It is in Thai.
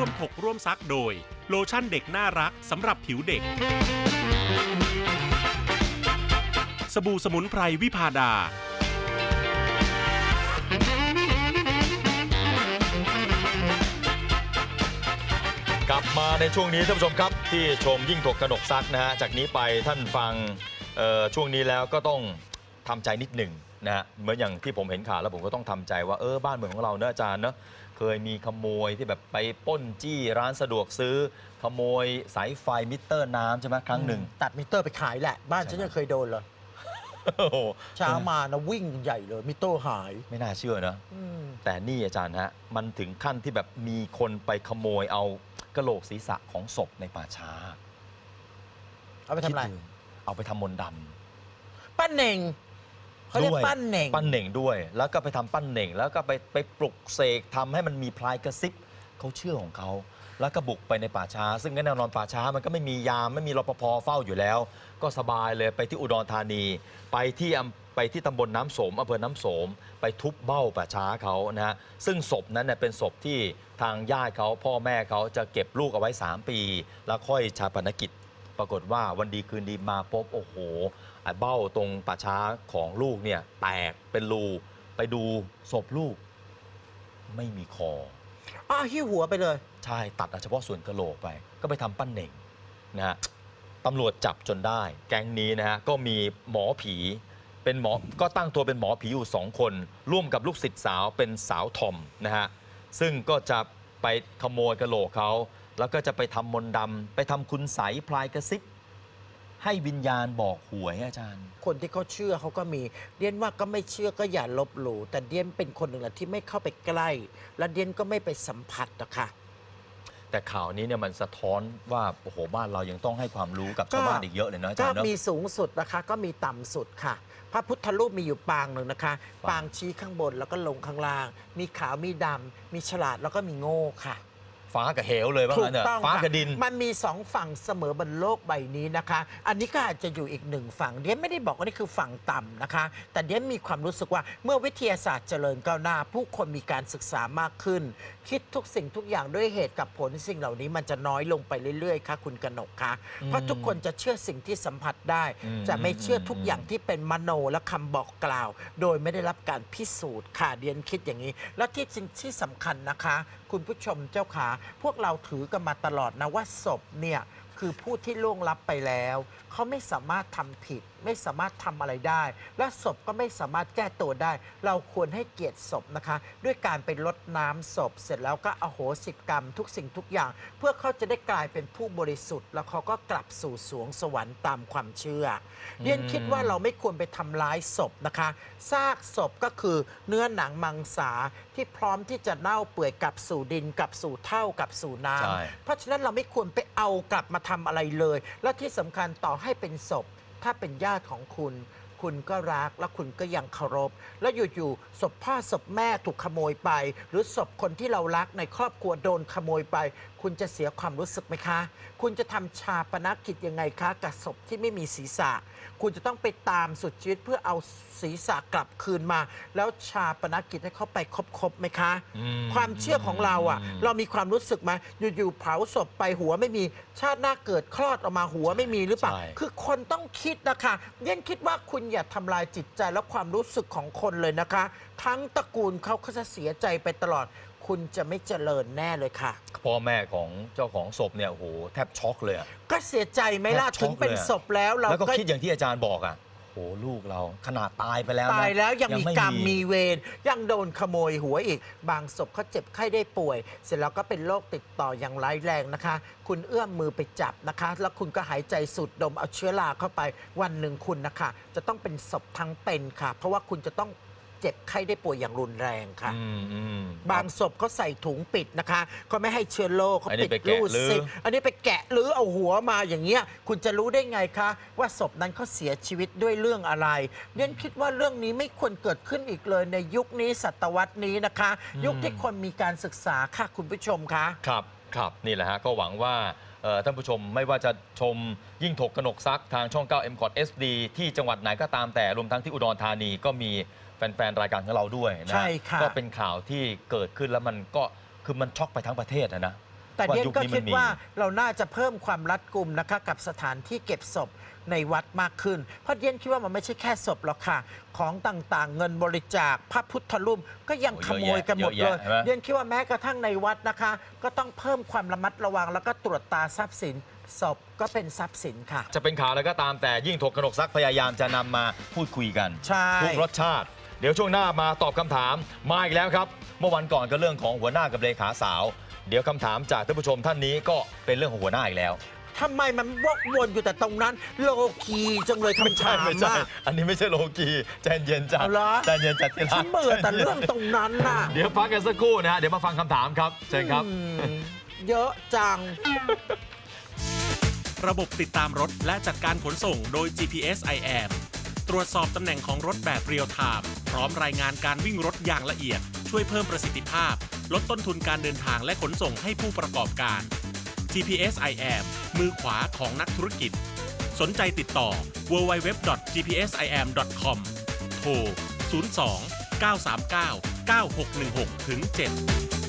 ร่วมถกร่วมซักโดย โลชั่นเด็กน่ารักสำหรับผิวเด็ก สบู่สมุนไพรวิพาดา กลับมาในช่วงนี้ท่านผู้ชมครับ ที่ชมยิ่งถกกนกซักนะฮะจากนี้ไปท่านฟังเอ่อช่วงนี้แล้วก็ต้องทำใจนิดหนึ่งนะฮะเหมือนอย่างที่ผมเห็นข่าวแล้วผมก็ต้องทำใจว่าเออบ้านเมืองของเราเนอะอาจารย์เนอะ เคยมีขโมยที่แบบไปปล้นจี้ร้านสะดวกซื้อ ขโมยสายไฟมิเตอร์น้ำใช่ไหมครั้งหนึ่ง ตัดมิเตอร์ไปขายแหละ บ้านใช่ฉันไหมยังเคยโดนเลยโอ้โหเช้ามานะวิ่งใหญ่เลย มิเตอร์หายไม่น่าเชื่อนะ อืมแต่นี่อาจารย์ฮะ มันถึงขั้นที่แบบมีคนไปขโมยเอากระโหลกศีรษะของศพในป่าช้าเอาไปทำอะไรคิดดูเอาไปทำมนต์ดำปั้นเน่ง เขาเรียกด้วยปั้นเน่ง ปั้นเหน่งด้วย แล้วก็ไปทำปั้นเหน่ง แล้วก็ไปไปปลุกเสกทำให้มันมีพลายกระซิบเขาเชื่อของเขา แล้วก็บุกไปในป่าช้า ซึ่งแน่นอนป่าช้ามันก็ไม่มียามไม่มีรปภเฝ้าอยู่แล้ว ก็สบายเลยไปที่อุดรธานี ไปที่อำไปที่ตำบลน้ำโสมอำเภอน้ำโสม ไปทุบเบ้าป่าช้าเขานะฮะซึ่งศพนั้นเนยเป็นศพที่ทางญาติเขาพ่อแม่เขาจะเก็บลูกเอาไว้ 3 ปี แล้วค่อยชาปนกิจ ปรากฏว่าวันดีคืนดีมาปุ๊บโอ้โหไอ้เบ้าตรงป่าช้าของลูกเนี่ยแตกเป็นรูไปดูศพลูก ไม่มีคออ้าวหิ้วหัวไปเลย ใช่ตัดเอาเฉพาะส่วนกระโหลกไป ก็ไปทำปั้นเหน่งนะฮะตำรวจจับจนได้ แก๊งนี้นะฮะก็มีหมอผี เป็นหมอก็ตั้งตัวเป็นหมอผีอยู่สองคน ร่วมกับลูกศิษย์สาวเป็นสาวทอมนะฮะซึ่งก็จะไปขโมยกระโหลกเขา แล้วก็จะไปทำมนต์ดำไปทำคุณใสยพลายกระซิบให้วิญญาณบอกหวยอาจารย์ คนที่เขาเชื่อเขาก็มีเดียนว่าก็ไม่เชื่อก็อย่าลบหลู่แต่เดียนเป็นคนหนึ่งแหละที่ไม่เข้าไปใกล้ และเดียนก็ไม่ไปสัมผัสอะค่ะแต่ข่าวนี้เนี่ยมันสะท้อนว่าโอ้โหบ้านเรายังต้องให้ความรู้กับก็ชาวบ้านอีกเยอะเลยนะอาก็จารย์เนอะมีสูงสุดนะคะ ก็มีต่ำสุดค่ะ พระพุทธรูปมีอยู่ปางหนึ่งนะคะ ปางปางชี้ข้างบนแล้วก็ลงข้างล่าง มีขาวมีดำมีฉลาดแล้วก็มีโง่ค่ะ ฟ้ากับเหวเลยว่าถูงั้กนเถอะต้องฟ้าค่ะกับดิน มันมีสองฝั่งเสมอบนโลกใบนี้นะคะ อันนี้ก็อาจจะอยู่อีกหนึ่งฝั่งเดียนไม่ได้บอกว่านี่คือฝั่งต่ำนะคะ แต่เดียนมีความรู้สึกว่าเมื่อวิทยาศาสตร์เจริญก้าวหน้า ผู้คนมีการศึกษามากขึ้น คิดทุกสิ่งทุกอย่างด้วยเหตุกับผลสิ่งเหล่านี้มันจะน้อยลงไปเรื่อยๆค่ะคุณกนกคะเพราะทุกคนจะเชื่อสิ่งที่สัมผัสได้ อืม จะไม่เชื่อทุกอย่างที่เป็นมโนและคำบอกกล่าว โดยไม่ได้รับการพิสูจน์ค่ะเดียนคิดอย่างนี้ และที่สิ่งที่สำคัญนะคะ คุณผู้ชมเจ้าขาพวกเราถือกันมาตลอดนะว่าศพเนี่ย คือผู้ที่ล่วงลับไปแล้ว เขาไม่สามารถทำผิด ไม่สามารถทำอะไรได้ และศพก็ไม่สามารถแก้ตัวได้ เราควรให้เกียรติศพนะคะ ด้วยการไปรดน้ำศพ เสร็จแล้วก็อโหสิกรรมทุกสิ่งทุกอย่าง เพื่อเขาจะได้กลายเป็นผู้บริสุทธิ์ แล้วเขาก็กลับสู่สวงสวรรค์ตามความเชื่อเรียนคิดว่าเราไม่ควรไปทำร้ายศพนะคะซากศพก็คือเนื้อหนังมังสาที่พร้อมที่จะเน่าเปื่อยกลับสู่ดินกลับสู่เท่ากลับสู่น้ใช่ำ เพราะฉะนั้นเราไม่ควรไปเอากลับมาททำอะไรเลย และที่สำคัญต่อให้เป็นศพ ถ้าเป็นญาติของคุณ คุณก็รักและคุณก็ยังเคารพ และอยู่ๆศพพ่อศพแม่ถูกขโมยไป หรือศพคนที่เรารักในครอบครัวโดนขโมยไป คุณจะเสียความรู้สึกไหมคะ คุณจะทำชาปนกิจยังไงคะกับศพที่ไม่มีศีรษะ คุณจะต้องไปตามสุดชีวิตเพื่อเอาศีรษะกลับคืนมา แล้วชาปนกิจให้เขาไปครบๆไหมคะอืมความเชื่อของเราอะอืมเรามีความรู้สึกไหมอยู่ๆเผาศพไปหัวไม่มีชาติหน้าเกิดคลอดออกมาหัวไม่มีหรือเปล่าใช่คือคนต้องคิดนะคะเย็นคิดว่าคุณอย่าทำลายจิตใจและความรู้สึกของคนเลยนะคะ ทั้งตระกูลเขาเขาจะเสียใจไปตลอด คุณจะไม่เจริญแน่เลยค่ะ พ่อแม่ของเจ้าของศพเนี่ยโอ้โหแทบช็อกเลยอะก็เสียใจไหมล่ะแทบช็ถึอกงเป็นเลยอะศพแล้วเราแล้วก็ก็ คิดอย่างที่อาจารย์บอกอะ โหลูกเราขนาดตายไปแล้วนะตายแล้วยังมีไกรรมมีเวรยังโดนขโมยหัวอีก บางศพเขาเจ็บไข้ได้ป่วย เสร็จแล้วก็เป็นโรคติดต่ออย่างร้ายแรงนะคะ คุณเอื้อมมือไปจับนะคะ แล้วคุณก็หายใจสูดดมเอาเชื้อราเข้าไปวันหนึ่งคุณนะคะ จะต้องเป็นศพทั้งเป็นค่ะ เพราะว่าคุณจะต้อง เจ็บไข้ได้ป่วยอย่างรุนแรงค่ะ อืมอืม บางศพเขาใส่ถุงปิดนะคะเขาไม่ให้เชื้อโรคเขาอันนี้ปิดไปแกะรูดรื้อซิปอันนี้ไปแกะหรือเอาหัวมาอย่างเงี้ย คุณจะรู้ได้ไงคะ ว่าศพนั้นเขาเสียชีวิตด้วยเรื่องอะไรเนี่ยคิดว่าเรื่องนี้ไม่ควรเกิดขึ้นอีกเลยในยุคนี้ศตวรรษนี้นะคะ ยุคที่คนมีการศึกษาค่ะคุณผู้ชมคะ ครับ ครับ นี่แหละฮะ ก็หวังว่าเอ่อ ท่านผู้ชมไม่ว่าจะชมยิ่งถกกนกซักทางช่อง 9 m c o t SD ที่จังหวัดไหนก็ตามแต่รวมทั้งที่อุดรธานีก็มีแฟนๆ รายการของเราด้วยนะใช่ค่ะ ก็เป็นข่าวที่เกิดขึ้นแล้วมันก็คือมันช็อกไปทั้งประเทศอะนะ แต่ว่าเดียนยุคก็นี้คิมัดนมีว่าเราน่าจะเพิ่มความรัดกุมนะคะกับสถานที่เก็บศพในวัดมากขึ้น เพราะเดียนคิดว่ามันไม่ใช่แค่ศพหรอกค่ะ ของต่างๆ เงินบริจาคพระพุทธรูปก็ยังขโมยกันหมดเลยเยอะแยะเห็นไหมเดียนคิดว่าแม้กระทั่งในวัดนะคะ ก็ต้องเพิ่มความระมัดระวัง แล้วก็ตรวจตาทรัพย์สินศพก็เป็นทรัพย์สินค่ะ จะเป็นข่าวแล้วก็ตามแต่ยิ่งถกกนกซักพยายามจะนำมาพูดคุยกันใช่ทุกรสชาติ เดี๋ยวช่วงหน้ามาตอบคำถามมาอีกแล้วครับ เมื่อวันก่อนก็เรื่องของหัวหน้ากับเลขาสาว เดี๋ยวคำถามจากท่านผู้ชมท่านนี้ก็เป็นเรื่องของหัวหน้าอีกแล้ว ทำไมมันวกวนอยู่แต่ตรงนั้น โลกีจังเลยไม่คำใช่ถามไม่ใช่อะอันนี้ไม่ใช่โลกีใจเย็นจัดเอาเหรอ ใจเย็นจัดที่รัฉักนเบื่อแต่เรื่องตรงนั้นน่ะเดี๋ยวพักกันสักครู่นะฮะเดี๋ยวมาฟังคำถามครับเชิญครับ อืมเยอะจัง ระบบติดตามรถและจัดการขนส่งโดย GPS IAM ตรวจสอบตำแหน่งของรถแบบเรียลไทม์พร้อมรายงานการวิ่งรถอย่างละเอียด ช่วยเพิ่มประสิทธิภาพ ลดต้นทุนการเดินทางและขนส่งให้ผู้ประกอบการ GPS IAM มือขวาของนักธุรกิจ สนใจติดต่อ www.gpsim.com โทร 02 939 9616ถึง7